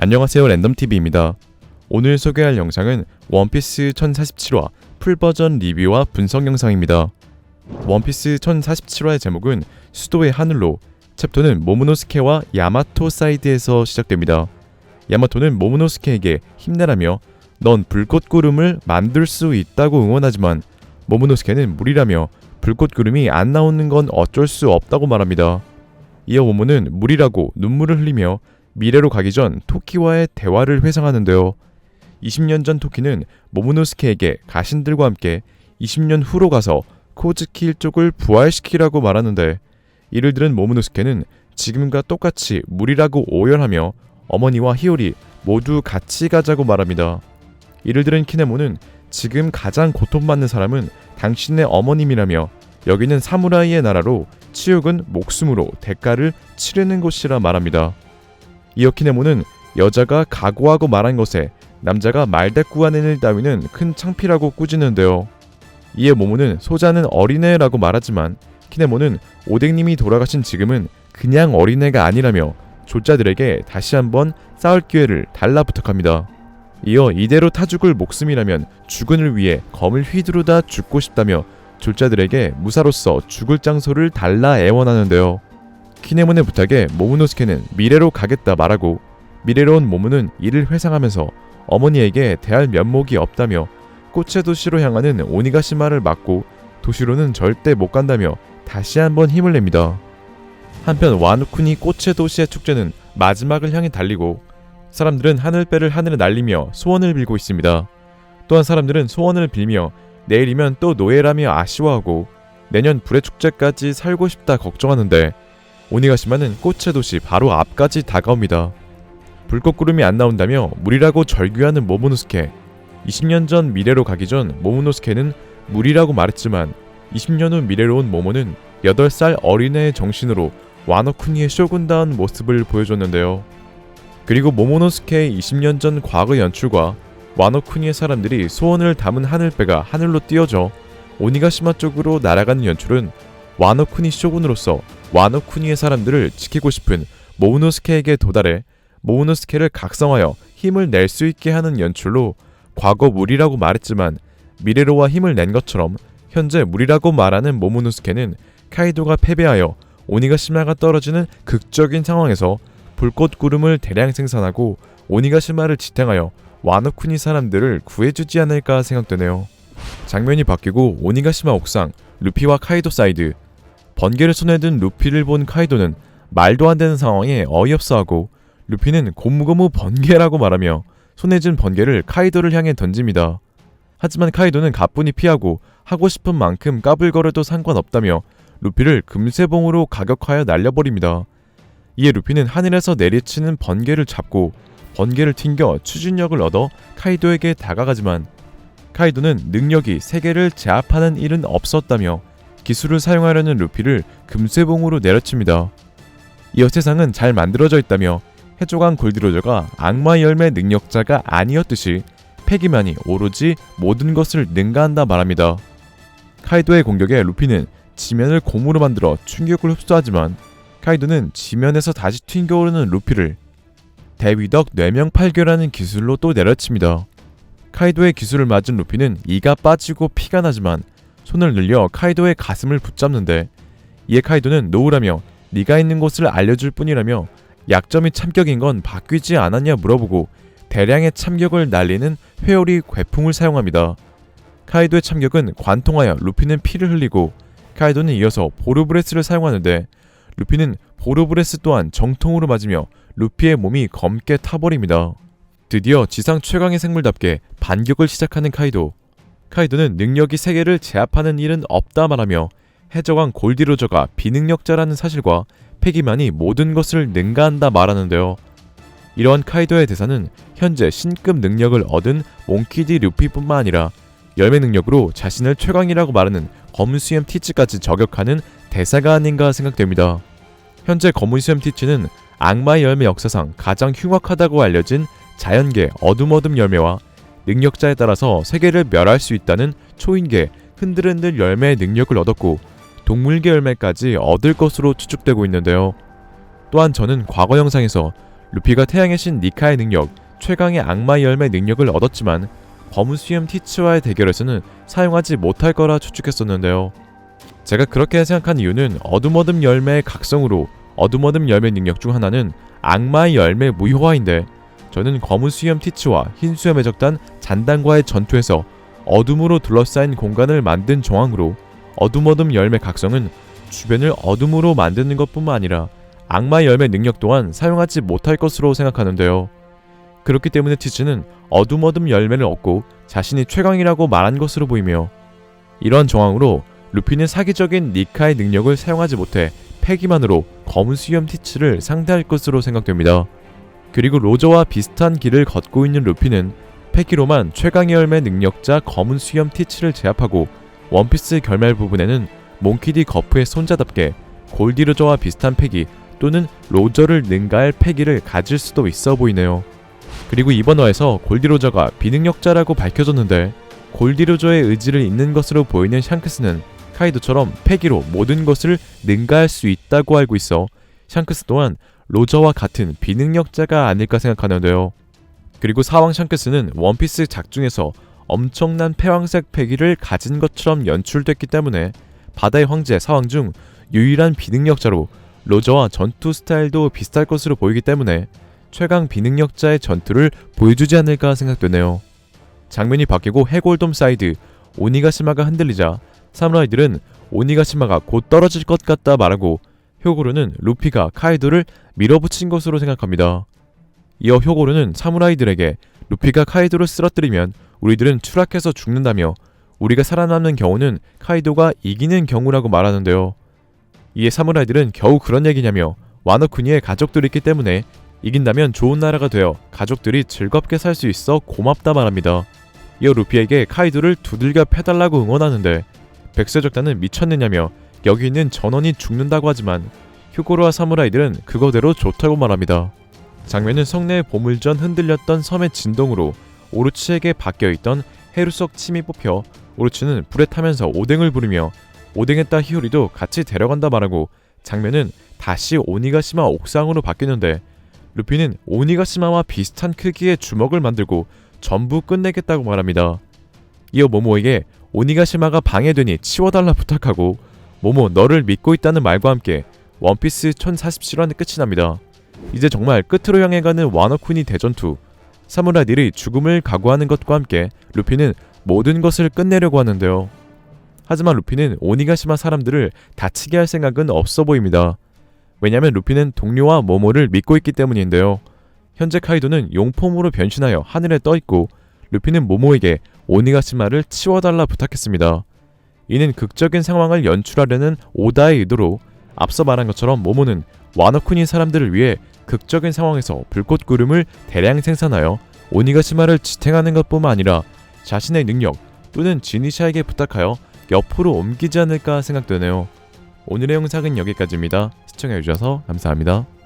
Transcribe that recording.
안녕하세요 랜덤TV입니다. 오늘 소개할 영상은 원피스 1047화 풀버전 리뷰와 분석 영상입니다. 원피스 1047화의 제목은 수도의 하늘로 챕터는 모모노스케와 야마토 사이드에서 시작됩니다. 야마토는 모모노스케에게 힘내라며 넌 불꽃구름을 만들 수 있다고 응원하지만 모모노스케는 무리라며 불꽃구름이 안 나오는 건 어쩔 수 없다고 말합니다. 이어 모모는 무리라고 눈물을 흘리며 미래로 가기 전 토키와의 대화를 회상하는데요. 20년 전 토키는 모모노스케에게 가신들과 함께 20년 후로 가서 코즈키 일족을 부활시키라고 말하는데 이를 들은 모모노스케는 지금과 똑같이 무리라고 오열하며 어머니와 히오리 모두 같이 가자고 말합니다. 이를 들은 키네모는 지금 가장 고통받는 사람은 당신의 어머님이라며 여기는 사무라이의 나라로 치욕은 목숨으로 대가를 치르는 곳이라 말합니다. 이어 키네모는 여자가 각오하고 말한 것에 남자가 말대꾸하는 일 따위는 큰 창피라고 꾸짖는데요. 이에 모모는 소자는 어린애라고 말하지만 키네모는 오뎅님이 돌아가신 지금은 그냥 어린애가 아니라며 조자들에게 다시 한번 싸울 기회를 달라 부탁합니다. 이어 이대로 타 죽을 목숨이라면 죽은을 위해 검을 휘두르다 죽고 싶다며 졸자들에게 무사로서 죽을 장소를 달라 애원하는데요. 키네몬의 부탁에 모모노스케는 미래로 가겠다 말하고 미래로 온 모모는 이를 회상하면서 어머니에게 대할 면목이 없다며 꽃의 도시로 향하는 오니가시마를 막고 도시로는 절대 못 간다며 다시 한번 힘을 냅니다. 한편 와누쿠니 꽃의 도시의 축제는 마지막을 향해 달리고 사람들은 하늘배를 하늘에 날리며 소원을 빌고 있습니다. 또한 사람들은 소원을 빌며 내일이면 또 노예라며 아쉬워하고 내년 불의 축제까지 살고 싶다 걱정하는데 오니가시마는 꽃의 도시 바로 앞까지 다가옵니다. 불꽃구름이 안 나온다며 무리라고 절규하는 모모노스케 20년 전 미래로 가기 전 모모노스케는 무리라고 말했지만 20년 후 미래로 온 모모는 8살 어린애의 정신으로 와노쿠니의 쇼군다운 모습을 보여줬는데요. 그리고 모모노스케의 20년 전 과거 연출과 와노쿠니의 사람들이 소원을 담은 하늘배가 하늘로 띄어져 오니가시마 쪽으로 날아가는 연출은 와노쿠니 쇼군으로서 와노쿠니의 사람들을 지키고 싶은 모모노스케에게 도달해 모모노스케를 각성하여 힘을 낼 수 있게 하는 연출로 과거 무리라고 말했지만 미래로와 힘을 낸 것처럼 현재 무리라고 말하는 모모노스케는 카이도가 패배하여 오니가시마가 떨어지는 극적인 상황에서 불꽃 구름을 대량 생산하고 오니가시마를 지탱하여 와노쿠니 사람들을 구해주지 않을까 생각되네요. 장면이 바뀌고 오니가시마 옥상, 루피와 카이도 사이드. 번개를 손에 든 루피를 본 카이도는 말도 안 되는 상황에 어이없어하고 루피는 고무고무 번개라고 말하며 손에 쥔 번개를 카이도를 향해 던집니다. 하지만 카이도는 가뿐히 피하고 하고 싶은 만큼 까불거려도 상관없다며 루피를 금세봉으로 가격하여 날려버립니다. 이에 루피는 하늘에서 내리치는 번개를 잡고 번개를 튕겨 추진력을 얻어 카이도에게 다가가지만 카이도는 능력이 세계를 제압하는 일은 없었다며 기술을 사용하려는 루피를 금세봉으로 내려칩니다. 이어 세상은 잘 만들어져 있다며 해조강 골디로저가 악마 열매 능력자가 아니었듯이 패기만이 오로지 모든 것을 능가한다 말합니다. 카이도의 공격에 루피는 지면을 고무로 만들어 충격을 흡수하지만 카이도는 지면에서 다시 튕겨오르는 루피를 대위덕 뇌명 팔교라는 기술로 또 내려칩니다. 카이도의 기술을 맞은 루피는 이가 빠지고 피가 나지만 손을 늘려 카이도의 가슴을 붙잡는데 이에 카이도는 노우라며 네가 있는 곳을 알려줄 뿐이라며 약점이 참격인 건 바뀌지 않았냐 물어보고 대량의 참격을 날리는 회오리 괴풍을 사용합니다. 카이도의 참격은 관통하여 루피는 피를 흘리고 카이도는 이어서 보르브레스를 사용하는데 루피는 보르브레스 또한 정통으로 맞으며 루피의 몸이 검게 타버립니다. 드디어 지상 최강의 생물답게 반격을 시작하는 카이도. 카이도는 능력이 세계를 제압하는 일은 없다 말하며 해적왕 골디로저가 비능력자라는 사실과 패기만이 모든 것을 능가한다 말하는데요. 이러한 카이도의 대사는 현재 신급 능력을 얻은 몽키디 루피뿐만 아니라 열매 능력으로 자신을 최강이라고 말하는 검수염 티치까지 저격하는 대사가 아닌가 생각됩니다. 현재 검은수염 티치는 악마의 열매 역사상 가장 흉악하다고 알려진 자연계 어둠어둠 열매와 능력자에 따라서 세계를 멸할 수 있다는 초인계 흔들흔들 열매의 능력을 얻었고 동물계 열매까지 얻을 것으로 추측되고 있는데요. 또한 저는 과거 영상에서 루피가 태양의 신 니카의 능력, 최강의 악마 열매 능력을 얻었지만 검은 수염 티츠와의 대결에서는 사용하지 못할 거라 추측했었는데요. 제가 그렇게 생각한 이유는 어둠어둠 열매의 각성으로 어둠어둠 열매 능력 중 하나는 악마의 열매 무효화인데 저는 검은 수염 티츠와 흰 수염의 적단 잔단과의 전투에서 어둠으로 둘러싸인 공간을 만든 정황으로 어둠어둠 열매 각성은 주변을 어둠으로 만드는 것뿐만 아니라 악마 열매 능력 또한 사용하지 못할 것으로 생각하는데요. 그렇기 때문에 티츠는 어둠어둠 열매를 얻고 자신이 최강이라고 말한 것으로 보이며 이러한 정황으로 루피는 사기적인 니카의 능력을 사용하지 못해 패기만으로 검은 수염 티츠를 상대할 것으로 생각됩니다. 그리고 로저와 비슷한 길을 걷고 있는 루피는 패기로만 최강의 열매 능력자 검은 수염 티츠를 제압하고 원피스 결말 부분에는 몽키디 거프의 손자답게 골디 로저와 비슷한 패기 또는 로저를 능가할 패기를 가질 수도 있어 보이네요. 그리고 이번 화에서 골디 로저가 비능력자라고 밝혀졌는데 골디 로저의 의지를 잇는 것으로 보이는 샹크스는 카이도처럼 패기로 모든 것을 능가할 수 있다고 알고 있어 샹크스 또한 로저와 같은 비능력자가 아닐까 생각하는데요. 그리고 사왕 샹크스는 원피스 작중에서 엄청난 패왕색 패기를 가진 것처럼 연출됐기 때문에 바다의 황제 사왕 중 유일한 비능력자로 로저와 전투 스타일도 비슷할 것으로 보이기 때문에 최강 비능력자의 전투를 보여주지 않을까 생각되네요. 장면이 바뀌고 해골돔 사이드 오니가시마가 흔들리자 사무라이들은 오니가시마가 곧 떨어질 것 같다 말하고 효고르는 루피가 카이도를 밀어붙인 것으로 생각합니다. 이어 효고르는 사무라이들에게 루피가 카이도를 쓰러뜨리면 우리들은 추락해서 죽는다며 우리가 살아남는 경우는 카이도가 이기는 경우라고 말하는데요. 이에 사무라이들은 겨우 그런 얘기냐며 와노쿠니의 가족들이 있기 때문에 이긴다면 좋은 나라가 되어 가족들이 즐겁게 살 수 있어 고맙다 말합니다. 이어 루피에게 카이도를 두들겨 패달라고 응원하는데 백세적단은 미쳤느냐며 여기 있는 전원이 죽는다고 하지만 휴고로와 사무라이들은 그거대로 좋다고 말합니다. 장면은 성내의 보물전 흔들렸던 섬의 진동으로 오르치에게 바뀌어있던 헤루석 침이 뽑혀 오르치는 불에 타면서 오뎅을 부르며 오뎅했다 히오리도 같이 데려간다 말하고 장면은 다시 오니가시마 옥상으로 바뀌는데 루피는 오니가시마와 비슷한 크기의 주먹을 만들고 전부 끝내겠다고 말합니다. 이어 모모에게 오니가시마가 방해되니 치워달라 부탁하고 모모 너를 믿고 있다는 말과 함께 원피스 1047화는 끝이 납니다. 이제 정말 끝으로 향해 가는 와너쿤이 대전투 사무라이들이 죽음을 각오하는 것과 함께 루피는 모든 것을 끝내려고 하는데요. 하지만 루피는 오니가시마 사람들을 다치게 할 생각은 없어 보입니다. 왜냐면 루피는 동료와 모모를 믿고 있기 때문인데요. 현재 카이도는 용폼으로 변신하여 하늘에 떠 있고 루피는 모모에게 오니가시마를 치워달라 부탁했습니다. 이는 극적인 상황을 연출하려는 오다의 의도로 앞서 말한 것처럼 모모는 와노쿠니 사람들을 위해 극적인 상황에서 불꽃 구름을 대량 생산하여 오니가시마를 지탱하는 것뿐만 아니라 자신의 능력 또는 지니샤에게 부탁하여 옆으로 옮기지 않을까 생각되네요. 오늘의 영상은 여기까지입니다. 시청해주셔서 감사합니다.